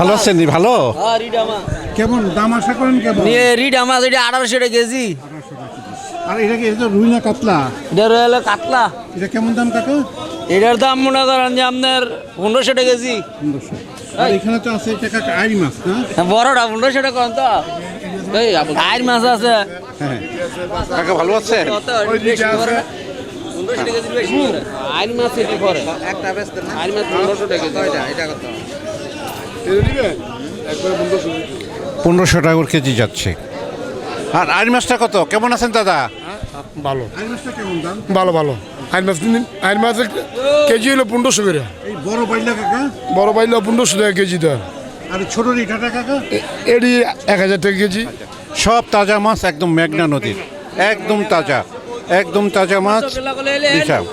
ভালো আছেন নি? ভালো? হ্যাঁ কেমন? দাম আশা করেন কেমন? রিডা মাছ এটা আঠারোশো টাকা কেজি। আর এটা কি এটা রুই না কাতলা? এটা রয়েল কাতলা। এটা কেমন দাম কাকা? এটার দাম মনে করেন যে আপনার পনেরোশো টাকা কেজি। পনেরোশো। আর এখানে তো আছে এটা কাকা আইরি মাছ না? হ্যাঁ, বড়টা পনেরোশো টাকা করেন তো। এই আয়ের মাছ আছে। হ্যাঁ। কাকা ভালো আছেন? পনেরোশো টাকা কেজি করে। মাছ পনেরোশো টাকা কেজি পনেরোশো টাকা করে কেজি যাচ্ছে। আর আইন মাছটা কত? কেমন আছেন দাদা? ভালো। ভালো ভালো। আইন মাছ নিন আইন মাছ কেজি হলো পনেরোশো করে। এই বড় বাইলা কাকা? বড় পাইলে পনেরোশো টাকা কেজি দেয় আর ছোট রিটাটা কাকা? এটি এক হাজার টাকা কেজি। সব তাজা মাছ একদম মেঘনা নদীর। একদম তাজা। একদম তাজা মাছ হিসাব